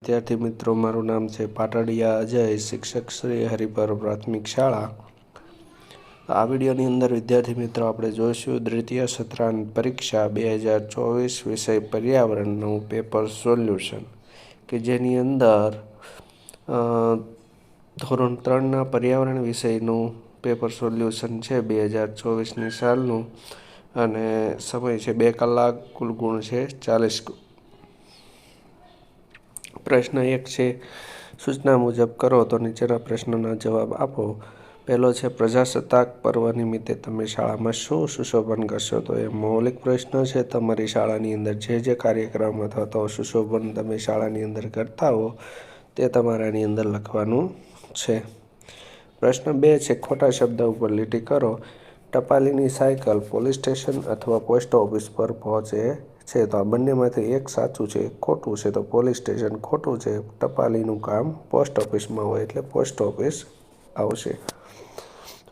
વિદ્યાર્થી મિત્રો, મારું નામ છે પાટડિયા અજય, શિક્ષક શ્રી હરિપર પ્રાથમિક શાળા. આ વિડીયોની અંદર વિદ્યાર્થી મિત્રો, આપણે જોઈશું દ્વિતીય સત્રાંત પરીક્ષા બે હજાર ચોવીસ વિષય પર્યાવરણનું પેપર સોલ્યુશન, કે જેની અંદર ધોરણ ત્રણના પર્યાવરણ વિષયનું પેપર સોલ્યુશન છે બે હજાર ચોવીસની સાલનું, અને સમય છે બે કલાક, કુલ ગુણ છે ચાલીસ પ્રશ્ન એક છે. સૂચના મુજબ કરો તો નીચેના પ્રશ્નના જવાબ આપો. પહેલો છે, પ્રજાસત્તાક પર્વ નિમિત્તે તમે શાળામાં શું સુશોભન કરશો? તો એ મૌલિક પ્રશ્ન છે, તમારી શાળાની અંદર જે જે કાર્યક્રમ અથવા તો સુશોભન તમે શાળાની અંદર કરતા હો, તે તમારાની અંદર લખવાનું છે. પ્રશ્ન બે છે, ખોટા શબ્દ ઉપર લીટી કરો. ટપાલીની સાયકલ પોલીસ સ્ટેશન અથવા પોસ્ટ ઓફિસ પર પહોંચે છે તો આ બંનેમાંથી એક સાચું છે ખોટું છે. તો પોલીસ સ્ટેશન ખોટું છે, ટપાલીનું કામ પોસ્ટ ઓફિસમાં હોય એટલે પોસ્ટ ઓફિસ આવશે.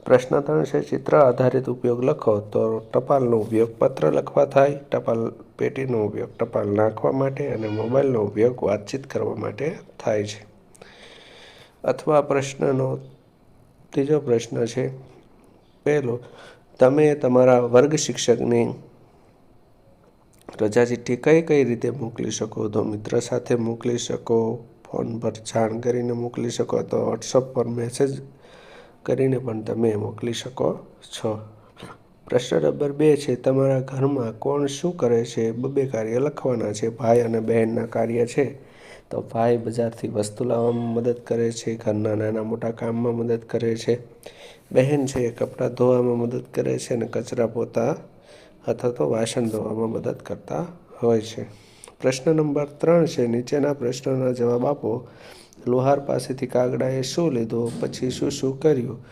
પ્રશ્ન ત્રણ છે, ચિત્ર આધારિત ઉપયોગ લખો. તો ટપાલનો ઉપયોગ પત્ર લખવા થાય, ટપાલ પેટીનો ઉપયોગ ટપાલ નાખવા માટે અને મોબાઈલનો ઉપયોગ વાતચીત કરવા માટે થાય છે. અથવા પ્રશ્નનો ત્રીજો પ્રશ્ન છે, પહેલો, તમે તમારા વર્ગ શિક્ષકને રજા ચિઠ્ઠી કઈ કઈ રીતે મોકલી શકો? તો મિત્ર સાથે મોકલી શકો, ફોન પર જાણ કરીને મોકલી શકો તો વોટ્સઅપ પર મેસેજ કરીને પણ તમે મોકલી શકો છો. પ્રશ્ન નંબર બે છે, તમારા ઘરમાં કોણ શું કરે છે? બબે કાર્ય લખવાના છે, ભાઈ અને બહેનના કાર્ય છે. તો ભાઈ બજારથી વસ્તુ લાવવામાં મદદ કરે છે, ઘરના નાના મોટા કામમાં મદદ કરે છે. બહેન છે કપડાં ધોવામાં મદદ કરે છે અને કચરા પોતા અથવા તો વાસણ ધોવામાં મદદ કરતા હોય છે. પ્રશ્ન નંબર ત્રણ છે. નીચેના પ્રશ્નોના જવાબ આપો. લોહાર પાસેથી કાગડાએ શું લીધું? પછી શું શું કર્યું?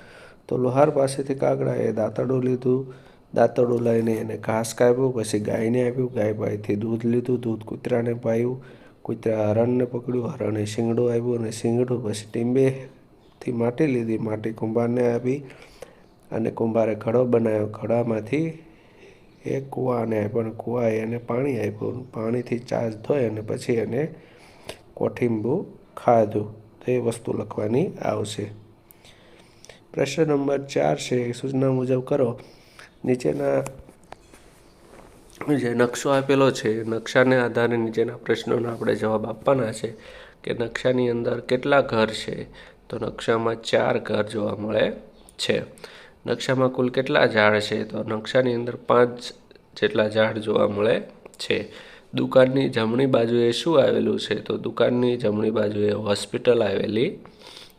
તો લોહાર પાસેથી કાગડાએ દાંતડું લીધું. દાંતડું લઈને એને ઘાસ કાપ્યું. પછી ગાયને આપ્યું. ગાય પાસેથી દૂધ લીધું. દૂધ કૂતરાને પાયું. કૂતરા હરણને પકડ્યું. હરણે શીંગડું આવ્યું અને શીંગડું પછી ટીંબેથી માટી લીધી. માટી કુંભારને આપી અને કુંભારે ઘડો બનાવ્યો. ઘડામાંથી એક કૂવાને આપ્યો અને કૂવાએ એને પાણી આપ્યું પાણીથી ચાર્જ ધોઈ અને પછી એને કોઠિંબુ ખાધું. તો એ વસ્તુ લખવાની આવશે. પ્રશ્ન નંબર ચાર છે સૂચના મુજબ કરો. નીચેના જે નકશો આપેલો છે નકશાને આધારે નીચેના પ્રશ્નોના આપણે જવાબ આપવાના છે કે નકશાની અંદર કેટલા ઘર છે? તો નકશામાં ચાર ઘર જોવા મળે છે. નકશામાં કુલ કેટલા ઝાડ છે? તો નકશાની અંદર પાંચ જેટલા ઝાડ જોવા મળે છે. દુકાનની જમણી બાજુએ શું આવેલું છે? તો દુકાનની જમણી બાજુએ હોસ્પિટલ આવેલી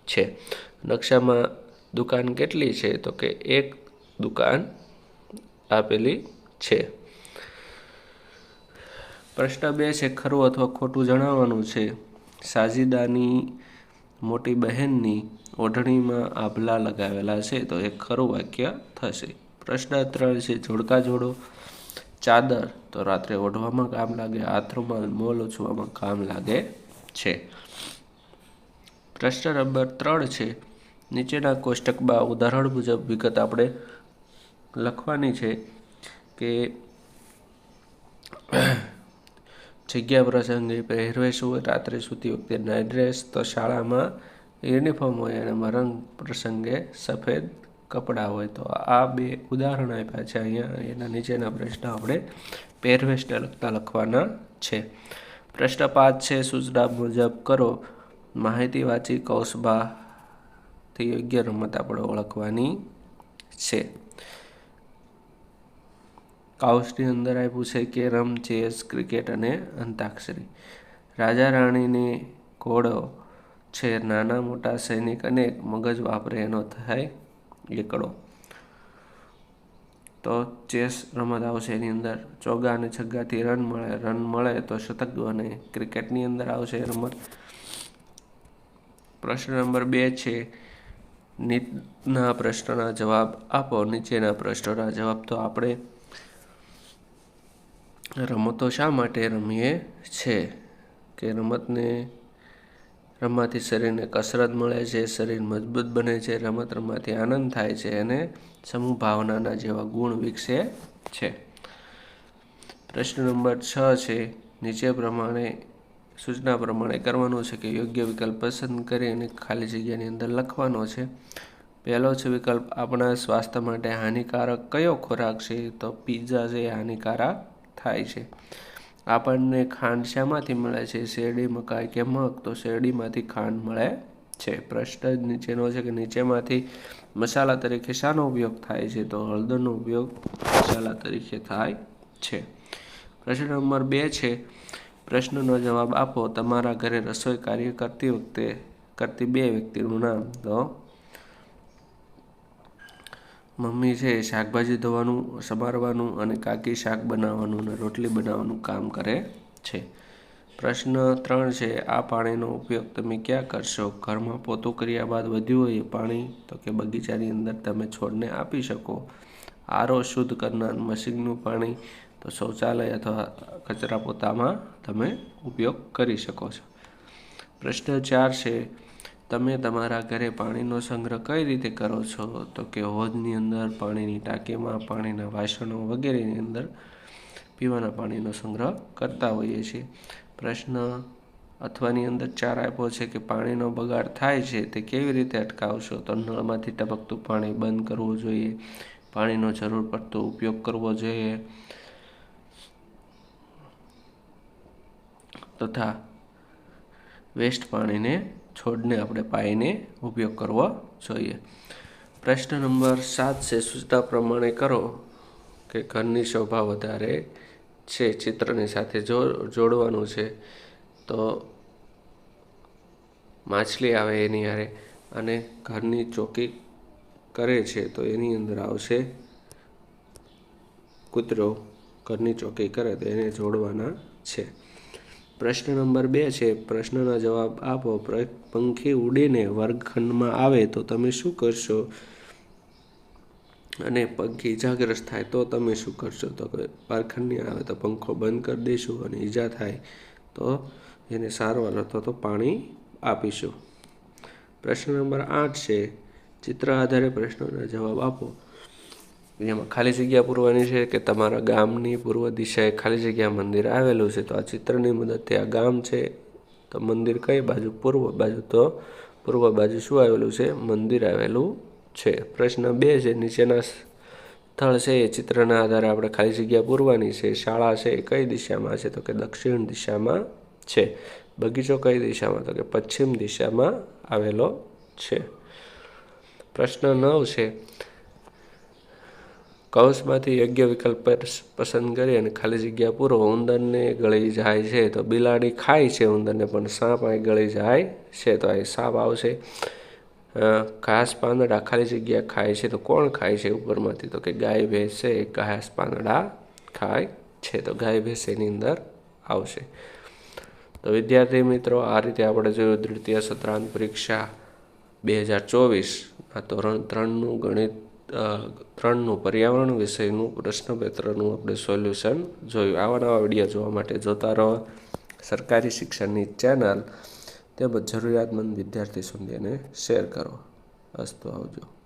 છે. નકશામાં દુકાન કેટલી છે? તો કે એક દુકાન આપેલી છે. પ્રશ્ન બે છે, ખરું અથવા ખોટું જણાવવાનું છે? સાજીદાની મોટી બહેનની ઓઢણીમાં આભલા લગાવેલા છે, તો એ ખરું વાક્ય થશે. પ્રશ્ન ત્રણ છે, જોડકા જોડો. ચાદર, તો રાત્રે ઓઢવામાં કામ લાગે હાથ રૂમાલ મોલ ઉછવામાં કામ લાગે છે. પ્રશ્ન નંબર ત્રણ છે, નીચેના કોષ્ટકમાં ઉદાહરણ મુજબ વિગત આપણે લખવાની છે કે જગ્યા પ્રસંગે પહેરવેશ હોય રાત્રે સૂતી વખતે નાઇટ ડ્રેસ તો શાળામાં યુનિફોર્મ હોય અને રંગ પ્રસંગે સફેદ કપડાં હોય. તો આ બે ઉદાહરણ આપ્યા છે અહીંયા. એના નીચેના પ્રશ્ન આપણે પહેરવેશને લગતા લખવાના છે. પ્રશ્ન પાંચ છે, સૂચના મુજબ કરો. માહિતી વાંચી કૌશબાથી યોગ્ય રમત આપણે ઓળખવાની છે. કાઉસની અંદર આપ્યું છે કેરમ ચેસ, ક્રિકેટ અને અંતાક્ષરી. રાજા રાણીને ઘોડો છે નાના મોટા સૈનિક અને મગજ વાપરે એનો થાય એકડો. તો ચેસ રમત આવશે એની અંદર. ચોગા અને છગ્ગાથી રન મળે. રન મળે તો શતક બને ક્રિકેટની અંદર આવશે રમત. પ્રશ્ન નંબર બે છે નીચના પ્રશ્નના જવાબ આપો. નીચેના પ્રશ્નોના જવાબ તો આપણે રમતો શા માટે રમીએ છે? કે રમતને, રમવાથી શરીરને કસરત મળે છે, શરીર મજબૂત બને છે, રમત રમવાથી આનંદ થાય છે અને સમૂહ ભાવનાના જેવા ગુણ વિકસે છે. પ્રશ્ન નંબર છ છે, નીચે પ્રમાણે, સૂચના પ્રમાણે કરવાનું છે કે યોગ્ય વિકલ્પ પસંદ કરી અને ખાલી જગ્યાની અંદર લખવાનો છે. પહેલો છે વિકલ્પ, આપણા સ્વાસ્થ્ય માટે હાનિકારક કયો ખોરાક છે? તો પીઝા છે હાનિકારક થાય છે. આપણને ખાંડ શામાંથી મળે છે? શેરડી મકાઈ કે મગ? તો શેરડીમાંથી ખાંડ મળે છે. પ્રશ્ન નીચેનો છે કે નીચેમાંથી મસાલા તરીકે શાનો ઉપયોગ થાય છે? તો હળદરનો ઉપયોગ મસાલા તરીકે થાય છે. પ્રશ્ન નંબર બે છે. પ્રશ્નનો જવાબ આપો. તમારા ઘરે રસોઈ કાર્ય કરતી વખતે, કરતી બે વ્યક્તિનું નામ તો મમ્મી છે શાકભાજી ધોવાનું સમારવાનું અને કાકી શાક બનાવવાનું અને રોટલી બનાવવાનું કામ કરે છે. પ્રશ્ન ત્રણ છે, આ પાણીનો ઉપયોગ તમે ક્યાં કરશો? ઘરમાં પોતું કર્યા બાદ વધ્યું હોય એ પાણી, તો કે બગીચાની અંદર તમે છોડને આપી શકો. આરો શુદ્ધ કરનાર મશીનનું પાણી, તો શૌચાલય અથવા કચરા પોતામાં તમે ઉપયોગ કરી શકો છો. પ્રશ્ન ચાર છે તમે તમારા ઘરે પાણીનો સંગ્રહ કઈ રીતે કરો છો? તો કે હોદની અંદર પાણીની ટાંકીમાં પાણીના વાસણો વગેરેની અંદર પીવાના પાણીનો સંગ્રહ કરતા હોઈએ છીએ. પ્રશ્ન અથવાની અંદર ચાર આપ્યો છે કે પાણીનો બગાડ થાય છે તે કેવી રીતે અટકાવશો? તો નળમાંથી ટપકતું પાણી બંધ કરવું જોઈએ. પાણીનો જરૂર પડતો ઉપયોગ કરવો જોઈએ. તથા વેસ્ટ પાણીને છોડને આપણે પાઈને ઉપયોગ કરવો જોઈએ. પ્રશ્ન નંબર સાત છે સૂચના પ્રમાણે કરો કે ઘરની શોભા વધારે છે ચિત્રની સાથે જો, જોડવાનું છે, તો માછલી આવે એની હારે અને ઘરની ચોકી કરે છે, તો એની અંદર આવશે કૂતરો ઘરની ચોકી કરે તો એને જોડવાના છે. પ્રશ્ન નંબર બે છે, પ્રશ્નના જવાબ આપો. પંખી ઉડીને વર્ગખંડમાં આવે તો તમે શું કરશો? અને પંખી ઇજાગ્રસ્ત થાય તો તમે શું કરશો? તો વર્ગખંડ નહીં આવે તો પંખો બંધ કરી દઈશું અને ઈજા થાય તો એને સારવાર અથવા તો પાણી આપીશું. પ્રશ્ન નંબર આઠ છે, ચિત્ર આધારે પ્રશ્નોના જવાબ આપો. જેમાં ખાલી જગ્યા પૂરવાની છે કે તમારા ગામની પૂર્વ દિશાએ ખાલી જગ્યા મંદિર આવેલું છે? તો આ ચિત્રની મદદથી આ ગામ છે. તો મંદિર કઈ બાજુ? પૂર્વ બાજુ. તો પૂર્વ બાજુ શું આવેલું છે? મંદિર આવેલું છે. પ્રશ્ન બે છે. નીચેના સ્થળ છે એ ચિત્રના આધારે આપણે ખાલી જગ્યા પૂરવાની છે. શાળા છે એ કઈ દિશામાં છે? તો કે દક્ષિણ દિશામાં છે. બગીચો કઈ દિશામાં? તો કે પશ્ચિમ દિશામાં આવેલો છે. પ્રશ્ન નવ છે. કૌંસમાંથી યોગ્ય વિકલ્પ પસંદ કરી અને ખાલી જગ્યા પૂરો ઉંદરને ગળી જાય છે તો બિલાડી ખાય છે ઉંદરને પણ સાપ અહીં ગળી જાય છે તો અહીં સાપ આવશે. ઘાસ પાંદડા ખાલી જગ્યા ખાય છે તો કોણ ખાય છે ઉપરમાંથી? તો કે ગાય ભેંસ છે ઘાસ પાંદડા ખાય છે તો ગાય ભેંસ એની અંદર આવશે. તો વિદ્યાર્થી મિત્રો, આ રીતે આપણે જોયું દ્વિતીય સત્રાંત પરીક્ષા બે હજાર ચોવીસના ધોરણ ત્રણનું ગણિત ત્રણનું પર્યાવરણ વિષયનું પ્રશ્નપત્રનું આપણે સોલ્યુશન જોયું. આવા નવા વીડિયો જોવા માટે જોતા રહો. સરકારી શિક્ષણની ચેનલ તેમજ જરૂરિયાતમંદ વિદ્યાર્થી સુધી એને શેર કરો. અસ્તુ આવજો.